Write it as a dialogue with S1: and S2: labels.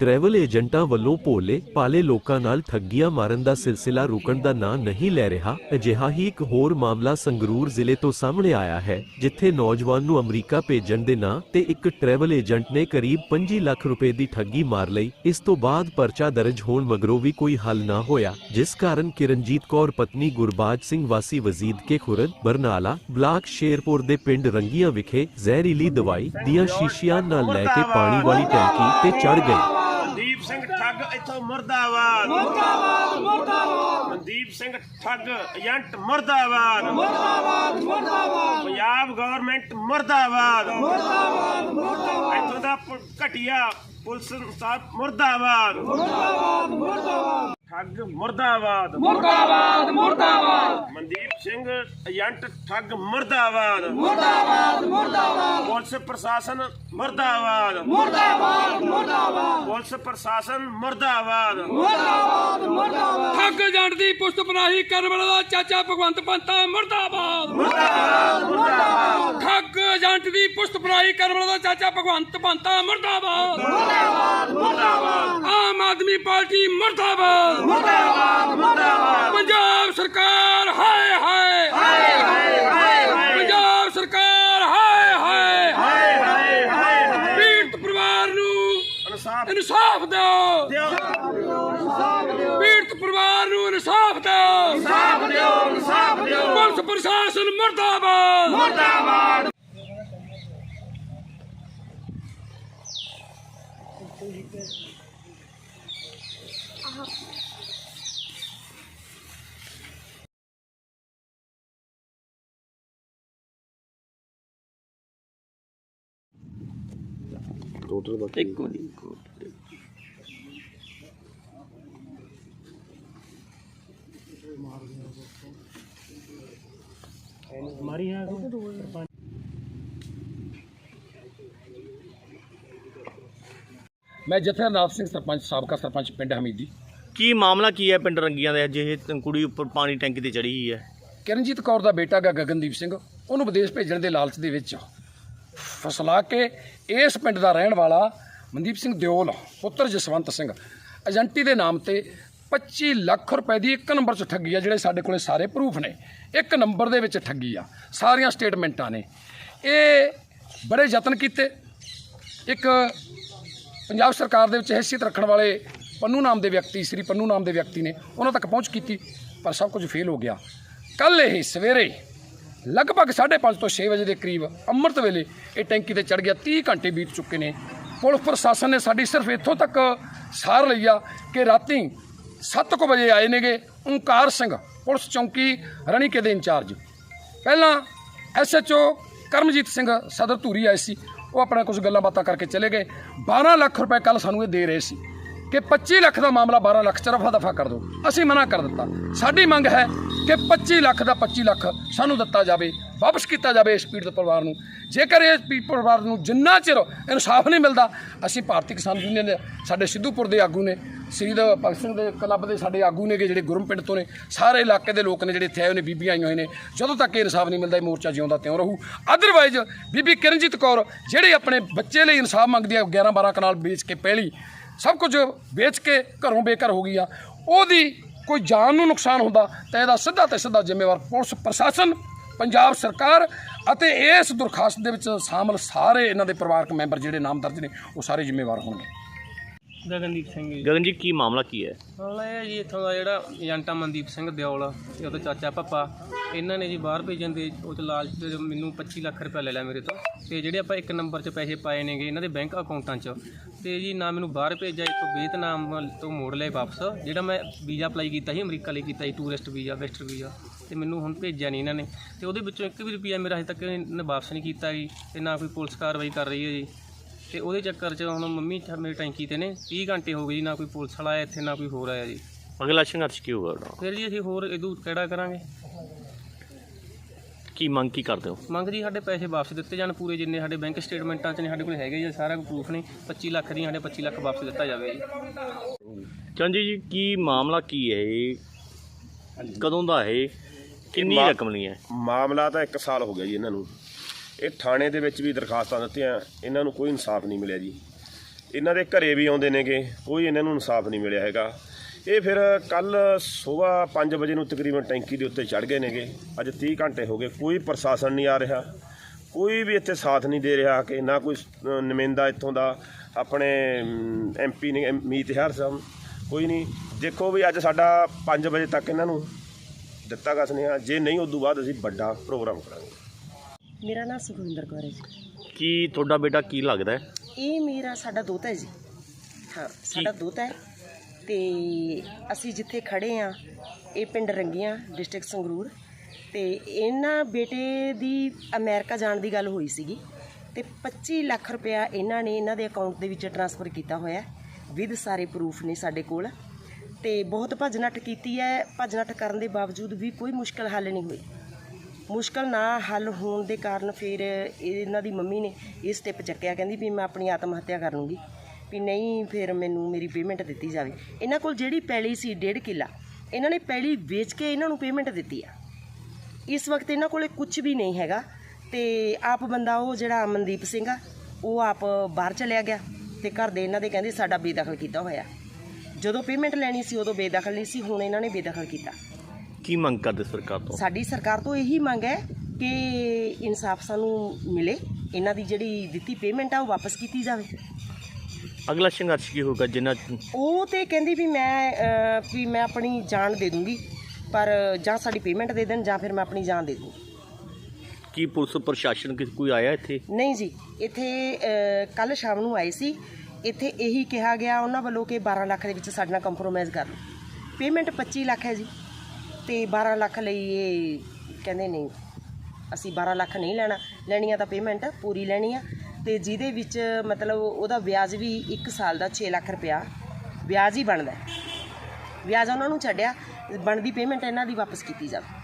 S1: Travel ਏਜੰਟਾਂ ਵੱਲੋਂ ਭੋਲੇ ਪਾਲੇ ਲੋਕਾਂ ਨਾਲ ਠੱਗੀਆਂ ਮਾਰਨ ਦਾ ਸਿਲਸਿਲਾ ਰੁਕਣ ਦਾ ਨਾਂ ਨਹੀਂ ਲੈ ਰਿਹਾ, ਅਜਿਹਾ ਹੀ ਇੱਕ ਹੋਰ ਮਾਮਲਾ ਸੰਗਰੂਰ ਜ਼ਿਲ੍ਹੇ ਤੋਂ ਸਾਹਮਣੇ ਆਇਆ ਹੈ, ਜਿੱਥੇ ਨੌਜਵਾਨ ਨੂੰ ਅਮਰੀਕਾ ਭੇਜਣ ਦੇ ਨਾਂ ਤੇ ਇੱਕ ਟਰੈਵਲ ਏਜੰਟ ਨੇ ਕਰੀਬ 25 ਲੱਖ ਰੁਪਏ ਦੀ ਠੱਗੀ ਮਾਰ ਲਈ, ਇਸ ਤੋਂ ਬਾਅਦ ਪਰਚਾ ਦਰਜ ਹੋਣ ਮਗਰੋਂ ਵੀ ਕੋਈ ਹੱਲ ਨਾ ਹੋਇਆ, ਜਿਸ ਕਾਰਨ ਕਿਰਨਜੀਤ ਕੌਰ ਪਤਨੀ ਗੁਰਬਾਜ ਸਿੰਘ ਵਾਸੀ ਵਜ਼ੀਦ ਕੇ ਖੁਰਦ, ਬਰਨਾਲਾ, ਬਲਾਕ ਸ਼ੇਰਪੁਰ ਦੇ ਪਿੰਡ ਰੰਗੀਆਂ ਵਿਖੇ ਜ਼ਹਿਰੀਲੀ ਦਵਾਈ ਦੀਆਂ ਸ਼ੀਸ਼ੀਆਂ ਨਾਲ ਲੈ ਕੇ ਪਾਣੀ ਵਾਲੀ ਟੈਂਕੀ ਤੇ ਚੜ ਗਈ।
S2: ਸਿੰਘ ਠੱਗ ਇੱਥੋਂ ਮੁਰਦਾਬਾਦ। ਮੁਰਦਾਬਾਦ ਮੁਰਦਾਬਾਦ। ਮਨਦੀਪ ਸਿੰਘ ਠੱਗ ਏਜੰਟ ਮੁਰਦਾਬਾਦ। ਮੁਰਦਾਬਾਦ ਮੁਰਦਾਬਾਦ। ਪੰਜਾਬ ਗਵਰਨਮੈਂਟ ਮੁਰਦਾਬਾਦ। ਮੁਰਦਾਬਾਦ ਮੁਰਦਾਬਾਦ। ਇੱਥੋਂ ਦਾ ਘਟੀਆ ਪੁਲਿਸ ਸਾਹਿਬ ਮੁਰਦਾਬਾਦ। ਮੁਰਦਾਬਾਦ ਮੁਰਦਾਬਾਦ। ਠੱਗ ਮੁਰਦਾਬਾਦ।
S3: ਮੁਰਦਾਬਾਦ ਮੁਰਦਾਬਾਦ।
S2: ਮਨਦੀਪ ਸਿੰਘ ਏਜੰਟ ਠੱਗ ਮੁਰਦਾਬਾਦ।
S3: ਮੁਰਦਾਬਾਦ ਮੁਰਦਾਬਾਦ।
S2: ਪੁਲਿਸ ਪ੍ਰਸ਼ਾਸਨ ਮੁਰਦਾਬਾਦ।
S3: ਮੁਰਦਾਬਾਦ ਮੁਰਦਾਬਾਦ।
S2: ਪੁਲਿਸ ਪ੍ਰਸ਼ਾਸਨ ਮੁਰਦਾਬਾਦ।
S3: ਮੁਰਦਾਬਾਦ ਮੁਰਦਾਬਾਦ। ਠੱਗ ਏਜੰਟ ਦੀ ਪੁਸ਼ਤ ਪਨਾਹੀ ਕਰਨ ਵਾਲਾ ਚਾਚਾ ਭਗਵੰਤ ਪੰਤਾ ਮੁਰਦਾਬਾਦ। ਮੁਰਦਾਬਾਦ ਮੁਰਦਾਬਾਦ। ਠੱਗ ਏਜੰਟ ਦੀ ਪੁਸ਼ਤ ਪਨਾਹੀ ਕਰਨ ਵਾਲਾ ਚਾਚਾ ਭਗਵੰਤ ਪੰਤਾ ਮੁਰਦਾਬਾਦ। ਮੁਰਦਾਬਾਦ ਮੁਰਦਾਬਾਦ। ਆਮ ਆਦਮੀ ਪਾਰਟੀ ਮੁਰਦਾਬਾਦ। ਮੁਰਦਾਬਾਦ ਮੁਰਦਾਬਾਦ। ਪੰਜਾਬ ਸਰਕਾਰ ਹਾਏ ਹਾਏ। ਹਾਏ ਹਾਏ ਪੰਜਾਬ ਸਰਕਾਰ ਹਾਏ ਹਾਏ।
S2: ਹਾਏ ਹਾਏ ਹਾਏ ਹਾਏ।
S3: ਪੀੜਤ ਪਰਿਵਾਰ ਨੂੰ
S2: ਇਨਸਾਫ
S3: ਇਨਸਾਫ ਦਿਓ। ਪੀੜਤ ਪਰਿਵਾਰ ਨੂੰ ਇਨਸਾਫ ਦਿਓ।
S2: ਇਨਸਾਫ ਦਿਓ ਇਨਸਾਫ ਦਿਓ।
S3: ਪੁਲਿਸ ਪ੍ਰਸ਼ਾਸਨ ਮੁਰਦਾਬਾਦ। ਮੁਰਦਾਬਾਦ।
S4: ਮੈਂ ਜਥੇਦਾਰ ਸਿੰਘ ਸਰਪੰਚ ਸਾਬਕਾ ਸਰਪੰਚ ਪਿੰਡ ਹਮੀਦੀ।
S5: ਕੀ ਮਾਮਲਾ ਕੀ ਹੈ ਪਿੰਡ ਰੰਗੀਆਂ ਦੇ? ਅੱਜ ਇਹ ਕੁੜੀ ਉੱਪਰ ਪਾਣੀ ਟੈਂਕੀ ਤੇ ਚੜੀ ਹੋਈ ਹੈ।
S4: ਕਿਰਨਜੀਤ ਕੌਰ ਦਾ ਬੇਟਾ ਗਾ ਗਗਨਦੀਪ ਸਿੰਘ। ਉਹਨੂੰ ਵਿਦੇਸ਼ ਭੇਜਣ ਦੇ ਲਾਲਚ ਦੇ ਵਿੱਚ ਫਸਲਾ ਕੇ ਇਸ ਪਿੰਡ ਦਾ ਰਹਿਣ ਵਾਲਾ ਮਨਦੀਪ ਸਿੰਘ ਦਿਓਲ, ਪੁੱਤਰ ਜਸਵੰਤ ਸਿੰਘ। ਏਜੰਟੀ ਦੇ ਨਾਮ ਤੇ 25 ਲੱਖ ਰੁਪਏ ਦੀ ਇੱਕ ਨੰਬਰ 'ਚ ਠੱਗੀ ਆ, ਜਿਹੜੇ ਸਾਡੇ ਕੋਲੇ ਸਾਰੇ ਪ੍ਰੂਫ ਨੇ। ਇੱਕ ਨੰਬਰ ਦੇ ਵਿੱਚ ਠੱਗੀ ਆ। ਸਾਰੀਆਂ ਸਟੇਟਮੈਂਟਾਂ ਨੇ। ਇਹ ਬੜੇ ਯਤਨ ਕੀਤੇ। ਇੱਕ ਪੰਜਾਬ ਸਰਕਾਰ ਦੇ ਵਿੱਚ ਹੈਸੀਅਤ ਰੱਖਣ ਵਾਲੇ ਪੰਨੂ ਨਾਮ ਦੇ ਵਿਅਕਤੀ, ਸ੍ਰੀ ਪੰਨੂ ਨਾਮ ਦੇ ਵਿਅਕਤੀ ਨੇ, ਉਹਨਾਂ ਤੱਕ ਪਹੁੰਚ ਕੀਤੀ, ਪਰ ਸਭ ਕੁਝ ਫੇਲ ਹੋ ਗਿਆ। ਕੱਲ ਇਹ ਸਵੇਰੇ ਲਗਭਗ 5:30 ਤੋਂ 6 ਵਜੇ ਦੇ ਕਰੀਬ ਅੰਮ੍ਰਿਤ ਵੇਲੇ ਇਹ ਟੈਂਕੀ ਤੇ ਚੜ ਗਿਆ 30 ਘੰਟੇ ਬੀਤ ਚੁੱਕੇ ਨੇ। ਪੁਲਿਸ ਪ੍ਰਸ਼ਾਸਨ ਨੇ ਸਾਡੀ ਸਿਰਫ ਇੱਥੋਂ ਤੱਕ ਸਾਰ ਲਈ ਆ ਕਿ ਰਾਤੀ 7:00 ਵਜੇ ਆਏ ਨੇਗੇ ਓਂਕਾਰ ਸਿੰਘ, ਪੁਲਿਸ ਚੌਂਕੀ ਰਣੀਕੇ ਦੇ ਇੰਚਾਰਜ। ਪਹਿਲਾਂ ਐਸਐਚਓ ਕਰਮਜੀਤ ਸਿੰਘ ਸਦਰ ਧੂਰੀ ਆਏ ਸੀ। ਉਹ ਆਪਣਾ ਕੁਝ ਗੱਲਾਂ ਬਾਤਾਂ ਕਰਕੇ ਚਲੇ ਗਏ। 12 ਲੱਖ ਰੁਪਏ ਕੱਲ ਸਾਨੂੰ ਇਹ ਦੇ ਰਹੇ ਸੀ ਕਿ 25 ਲੱਖ ਦਾ ਮਾਮਲਾ 12 ਲੱਖ ਚ ਰਫਾ ਦਫਾ ਕਰ ਦਿਓ। ਅਸੀਂ ਮਨਾ ਕਰ ਦਿੱਤਾ। ਸਾਡੀ ਮੰਗ ਹੈ ਕਿ 25 ਲੱਖ ਦਾ 25 ਲੱਖ ਸਾਨੂੰ ਦਿੱਤਾ ਜਾਵੇ, ਵਾਪਸ ਕੀਤਾ ਜਾਵੇ ਇਸ ਪੀੜਤ ਪਰਿਵਾਰ ਨੂੰ। ਜੇਕਰ ਇਸ ਪੀੜਤ ਪਰਿਵਾਰ ਨੂੰ ਜਿੰਨਾ ਚਿਰ ਇਨਸਾਫ ਨਹੀਂ ਮਿਲਦਾ, ਅਸੀਂ ਭਾਰਤੀ ਕਿਸਾਨ ਯੂਨੀਅਨ ਦੇ ਸਾਡੇ ਸਿੱਧੂਪੁਰ ਦੇ ਆਗੂ ਨੇ, ਸ਼ਹੀਦ ਭਗਤ ਸਿੰਘ ਦੇ ਕਲੱਬ ਦੇ ਸਾਡੇ ਆਗੂ ਨੇਗੇ ਜਿਹੜੇ ਗੁਰਮ ਪਿੰਡ ਤੋਂ ਨੇ, ਸਾਰੇ ਇਲਾਕੇ ਦੇ ਲੋਕ ਨੇ ਜਿਹੜੇ ਇੱਥੇ ਆਏ ਹੋਏ ਨੇ, ਬੀਬੀਆਂ ਆਈਆਂ ਹੋਏ ਨੇ, ਜਦੋਂ ਤੱਕ ਇਹ ਇਨਸਾਫ ਨਹੀਂ ਮਿਲਦਾ, ਇਹ ਮੋਰਚਾ ਜਿਉਂਦਾ ਤਿਉਂ ਰਹੂ। ਅਦਰਵਾਈਜ਼ ਬੀਬੀ ਕਿਰਨਜੀਤ ਕੌਰ ਜਿਹੜੇ ਆਪਣੇ ਬੱਚੇ ਲਈ ਇਨਸਾਫ ਮੰਗਦੀ ਆ 11 12 ਕਨਾਲ ਵੇਚ ਕੇ ਪਹਿਲੀ, ਸਭ ਕੁਝ ਵੇਚ ਕੇ ਘਰੋਂ ਬੇਘਰ ਹੋ ਗਈ ਆ, ਉਹਦੀ ਕੋਈ ਜਾਨ ਨੂੰ ਨੁਕਸਾਨ ਹੁੰਦਾ ਤਾਂ ਇਹਦਾ ਸਿੱਧਾ ਤੇ ਸਿੱਧਾ ਜ਼ਿੰਮੇਵਾਰ ਪੁਲਿਸ ਪ੍ਰਸ਼ਾਸਨ, ਪੰਜਾਬ ਸਰਕਾਰ ਅਤੇ ਇਸ ਦੁਰਖਾਸਤ ਦੇ ਵਿੱਚ ਸ਼ਾਮਲ ਸਾਰੇ ਇਹਨਾਂ ਦੇ ਪਰਿਵਾਰਕ ਮੈਂਬਰ ਜਿਹੜੇ ਨਾਮ ਦਰਜ ਨੇ, ਉਹ ਸਾਰੇ ਜ਼ਿੰਮੇਵਾਰ ਹੋਣਗੇ।
S6: ਗਗਨਦੀਪ ਸਿੰਘ ਜੀ।
S5: ਗਗਨ ਜੀ ਕੀ ਮਾਮਲਾ ਕੀ ਹੈ?
S6: ਮਾਮਲਾ ਇਹ ਹੈ ਜੀ ਇੱਥੋਂ ਦਾ ਜਿਹੜਾ ਏਜੰਟ ਆ ਮਨਦੀਪ ਸਿੰਘ ਦਿਓਲ ਤੇ ਉਹਦਾ ਚਾਚਾ ਪੱਪਾ। ਇਹਨਾਂ ਨੇ ਜੀ ਬਾਹਰ ਭੇਜਣ ਦੇ ਉਹ ਚ ਲਾਲਚ ਤੇ ਮੈਨੂੰ 25 ਲੱਖ ਰੁਪਏ ਲੈ ਲਿਆ ਮੇਰੇ ਤੋਂ। ਤੇ ਜਿਹੜੇ ਆਪਾਂ ਇੱਕ ਨੰਬਰ 'ਚ ਪੈਸੇ ਪਾਏ ਨੇਗੇ ਇਹਨਾਂ ਦੇ ਬੈਂਕ ਅਕਾਊਂਟਾਂ 'ਚ ਤੇ ਜੀ ਨਾ ਮੈਨੂੰ ਬਾਹਰ ਭੇਜਿਆ ਇੱਥੋਂ ਵੀਅਤਨਾਮ ਤੋਂ ਮੋੜ ਲਿਆ ਵਾਪਸ ਜਿਹੜਾ ਮੈਂ ਵੀਜ਼ਾ ਅਪਲਾਈ ਕੀਤਾ ਸੀ ਅਮਰੀਕਾ ਲਈ ਕੀਤਾ ਸੀ ਟੂਰਿਸਟ ਵੀਜ਼ਾ ਵੈਸਟਰ ਵੀਜ਼ਾ। ਤੇ ਮੈਨੂੰ ਹੁਣ ਭੇਜਿਆ ਨਹੀਂ ਇਹਨਾਂ ਨੇ। ਤੇ ਉਹਦੇ ਵਿੱਚੋਂ ਇੱਕ ਵੀ ਰੁਪਿਆ ਮੇਰਾ ਹਜੇ ਤੱਕ ਇਹਨੇ ਵਾਪਸ ਨਹੀਂ ਕੀਤਾ ਜੀ ਤੇ ਨਾ ਕੋਈ ਪੁਲਿਸ ਕਾਰਵਾਈ ਕਰ ਰਹੀ ਹੈ ਜੀ। ਤੇ ਉਹਦੇ ਚੱਕਰ 'ਚ ਹੁਣ ਮੰਮੀ ਮੇਰੀ ਟੈਂਕੀ ਤੇ ਨੇ 30 ਘੰਟੇ ਹੋ ਗਏ ਜੀ ਨਾ ਕੋਈ ਪੁਲਿਸ ਵਾਲਾ ਆਇਆ ਇੱਥੇ ਨਾ ਕੋਈ ਹੋਰ ਆਇਆ ਜੀ।
S5: ਅਗਲਾ ਸੰਘਰਸ਼ ਕੀ ਹੋਗਾ ਤੁਹਾਡਾ?
S6: ਫਿਰ ਜੀ ਅਸੀਂ ਹੋਰ ਇਹਦੂ ਕਿਹੜਾ ਕਰਾਂਗੇ?
S5: ਕੀ ਮੰਗ ਕੀ ਕਰਦੇ ਹੋ?
S6: ਮੰਗ ਜੀ ਸਾਡੇ ਪੈਸੇ ਵਾਪਸ ਦਿੱਤੇ ਜਾਣ ਪੂਰੇ ਜਿੰਨੇ ਸਾਡੇ ਬੈਂਕ ਸਟੇਟਮੈਂਟਾਂ 'ਚ ਨੇ ਸਾਡੇ ਕੋਲ ਹੈਗੇ ਜੀ ਸਾਰਾ ਕੋਈ ਪ੍ਰੂਫ ਨਹੀਂ 25 ਲੱਖ ਦੀ ਸਾਡੇ 25 ਲੱਖ ਵਾਪਸ ਦਿੱਤਾ ਜਾਵੇ ਜੀ।
S5: ਚੰਜੀ ਜੀ ਕੀ ਮਾਮਲਾ ਕੀ ਹੈ ਇਹ? ਕਦੋਂ ਦਾ ਹੈ? ਕਿੰਨੀ
S2: ਮਾ-
S5: ਰਕਮ ਲਈ ਹੈ?
S2: ਮਾਮਲਾ ਤਾਂ 1 ਸਾਲ ਹੋ ਗਿਆ ਜੀ ਇਹਨਾਂ ਨੂੰ। ਇਹ ਥਾਣੇ ਦੇ ਵਿੱਚ ਵੀ ਦਰਖਾਸਤਾਂ ਦਿੱਤੀਆਂ, ਇਹਨਾਂ ਨੂੰ ਕੋਈ ਇਨਸਾਫ ਨਹੀਂ ਮਿਲਿਆ ਜੀ। ਇਹਨਾਂ ਦੇ ਘਰੇ ਵੀ ਆਉਂਦੇ ਨੇਗੇ, ਕੋਈ ਇਹਨਾਂ ਨੂੰ ਇਨਸਾਫ ਨਹੀਂ ਮਿਲਿਆ ਹੈਗਾ। ਇਹ ਫਿਰ ਕੱਲ ਸਵੇਰ 5 ਵਜੇ ਨੂੰ ਤਕਰੀਬਨ ਟੈਂਕੀ ਦੇ ਉੱਤੇ ਚੜ ਗਏ ਨੇਗੇ। ਅੱਜ 30 ਘੰਟੇ ਹੋ ਗਏ, ਕੋਈ ਪ੍ਰਸ਼ਾਸਨ ਨਹੀਂ ਆ ਰਿਹਾ। ਕੋਈ ਵੀ ਇੱਥੇ ਸਾਥ ਨਹੀਂ ਦੇ ਰਿਹਾ ਕਿ ਨਾ ਕੋਈ ਨਮਿੰਦਾ ਇੱਥੋਂ ਦਾ, ਆਪਣੇ ਐਮਪੀ ਨੇ ਮੀਤ ਹਰ ਸਾਹਿਬ ਕੋਈ ਨਹੀਂ। ਦੇਖੋ ਵੀ ਅੱਜ ਸਾਡਾ 5 ਵਜੇ ਤੱਕ ਇਹਨਾਂ ਨੂੰ ਦਿੱਤਾ ਗਿਆ ਸੁਨੇਹਾ। ਜੇ ਨਹੀਂ, ਉਦੋਂ ਬਾਅਦ ਅਸੀਂ ਵੱਡਾ ਪ੍ਰੋਗਰਾਮ ਕਰਾਂਗੇ।
S7: ਮੇਰਾ ਨਾਮ ਸੁਖਵਿੰਦਰ ਕੌਰ ਹੈ ਜੀ।
S5: ਕੀ ਤੁਹਾਡਾ ਬੇਟਾ ਕੀ ਲੱਗਦਾ ਹੈ?
S7: ਇਹ ਮੇਰਾ ਸਾਡਾ ਦੋਤਾ ਹੈ ਜੀ। ਹਾਂ ਸਾਡਾ ਦੋਤਾ ਹੈ ਤੇ ਅਸੀਂ ਜਿੱਥੇ ਖੜੇ ਆ ਇਹ ਪਿੰਡ ਰੰਗੀਆਂ ਡਿਸਟ੍ਰਿਕਟ ਸੰਗਰੂਰ। ਤੇ ਇਹਨਾਂ ਬੇਟੇ ਦੀ ਅਮਰੀਕਾ ਜਾਣ ਦੀ ਗੱਲ ਹੋਈ ਸੀਗੀ ਤੇ 25 ਲੱਖ ਰੁਪਇਆ ਇਹਨਾਂ ਨੇ ਇਹਨਾਂ ਦੇ ਅਕਾਊਂਟ ਦੇ ਵਿੱਚ ਟ੍ਰਾਂਸਫਰ ਕੀਤਾ ਹੋਇਆ ਵਿਦ ਸਾਰੇ ਪ੍ਰੂਫ ਨੇ ਸਾਡੇ ਕੋਲ। ਤੇ ਬਹੁਤ ਭੱਜ ਨੱਠ ਕੀਤੀ ਹੈ ਭੱਜ ਨੱਠ ਕਰਨ ਦੇ ਬਾਵਜੂਦ ਵੀ ਕੋਈ ਮੁਸ਼ਕਲ ਹੱਲ ਨਹੀਂ ਹੋਈ। ਮੁਸ਼ਕਲ ਨਾ ਹੱਲ ਹੋਣ ਦੇ ਕਾਰਨ ਫਿਰ ਇਹਨਾਂ ਦੀ ਮੰਮੀ ਨੇ ਇਹ ਸਟੈਪ ਚੱਕਿਆ, ਕਹਿੰਦੀ ਵੀ ਮੈਂ ਆਪਣੀ ਆਤਮ ਹੱਤਿਆ ਕਰ ਲੂੰਗੀ, ਵੀ ਨਹੀਂ ਫਿਰ ਮੈਨੂੰ ਮੇਰੀ ਪੇਮੈਂਟ ਦਿੱਤੀ ਜਾਵੇ। ਇਹਨਾਂ ਕੋਲ ਜਿਹੜੀ ਪੈਲੀ ਸੀ ਡੇਢ ਕਿੱਲਾ, ਇਹਨਾਂ ਨੇ ਪੈਲੀ ਵੇਚ ਕੇ ਇਹਨਾਂ ਨੂੰ ਪੇਮੈਂਟ ਦਿੱਤੀ ਆ। ਇਸ ਵਕਤ ਇਹਨਾਂ ਕੋਲੇ ਕੁਝ ਵੀ ਨਹੀਂ ਹੈਗਾ ਤੇ ਆਪ ਬੰਦਾ ਉਹ ਜਿਹੜਾ ਅਮਨਦੀਪ ਸਿੰਘ ਆ, ਉਹ ਆਪ ਬਾਹਰ ਚਲਿਆ ਗਿਆ ਤੇ ਘਰ ਦੇ ਇਹਨਾਂ ਦੇ ਕਹਿੰਦੇ ਸਾਡਾ ਬੇਦਖਲ ਕੀਤਾ ਹੋਇਆ। ਜਦੋਂ ਪੇਮੈਂਟ ਲੈਣੀ ਸੀ ਉਦੋਂ ਬੇਦਖਲ ਨਹੀਂ ਸੀ, ਹੁਣ ਇਹਨਾਂ ਨੇ ਬੇਦਖਲ ਕੀਤਾ।
S5: ਕੀ ਮੰਗ ਕਰਦੇ ਸਰਕਾਰ ਤੋਂ?
S7: ਸਾਡੀ ਸਰਕਾਰ ਤੋਂ ਇਹੀ ਮੰਗ ਹੈ ਕਿ ਇਨਸਾਫ ਸਾਨੂੰ ਮਿਲੇ। ਇਹਨਾਂ ਦੀ ਜਿਹੜੀ ਦਿੱਤੀ ਪੇਮੈਂਟ ਆ ਉਹ ਵਾਪਸ ਕੀਤੀ ਜਾਵੇ।
S5: ਅਗਲਾ ਸੰਘਰਸ਼ ਕੀ ਹੋਗਾ ਜਿੰਨਾ
S7: ਉਹ ਤੇ ਕਹਿੰਦੀ ਵੀ ਮੈਂ ਵੀ ਮੈਂ ਆਪਣੀ ਜਾਨ ਦੇ ਦੂੰਗੀ ਪਰ ਜਾਂ ਸਾਡੀ ਪੇਮੈਂਟ ਦੇ ਦੇਣ ਜਾਂ ਫਿਰ ਮੈਂ ਆਪਣੀ ਜਾਨ ਦੇ ਦੂੰਗੀ
S5: ਕੀ ਪੁਲਿਸ ਪ੍ਰਸ਼ਾਸਨ ਕੋਈ ਆਇਆ ਇੱਥੇ?
S7: ਨਹੀਂ ਜੀ ਇੱਥੇ ਕੱਲ ਸ਼ਾਮ ਨੂੰ ਆਏ ਸੀ। ਇੱਥੇ ਇਹੀ ਕਿਹਾ ਗਿਆ ਉਹਨਾਂ ਵੱਲੋਂ ਕਿ 12 ਲੱਖ ਦੇ ਵਿੱਚ ਸਾਡੇ ਨਾਲ ਕੰਪਰੋਮਾਈਜ਼ ਕਰ ਲਓ। ਪੇਮੈਂਟ 25 ਲੱਖ ਹੈ ਜੀ। ਤੇ 12 ਲੱਖ ਲਈ ਇਹ ਕਹਿੰਦੇ ਨਹੀਂ ਅਸੀਂ 12 ਲੱਖ ਨਹੀਂ ਲੈਣਾ ਲੈਣੀ ਆ ਤਾਂ ਪੇਮੈਂਟ ਪੂਰੀ ਲੈਣੀ ਆ। ਤੇ ਜਿਹਦੇ ਵਿੱਚ ਮਤਲਬ ਉਹਦਾ ਵਿਆਜ ਵੀ 1 ਸਾਲ ਦਾ 6 ਲੱਖ ਰੁਪਇਆ ਵਿਆਜ ਹੀ ਬਣਦਾ। ਵਿਆਜ ਉਹਨਾਂ ਨੂੰ ਛੱਡਿਆ, ਬਣਦੀ ਪੇਮੈਂਟ ਇਹਨਾਂ ਦੀ ਵਾਪਸ ਕੀਤੀ ਜਾਵੇ।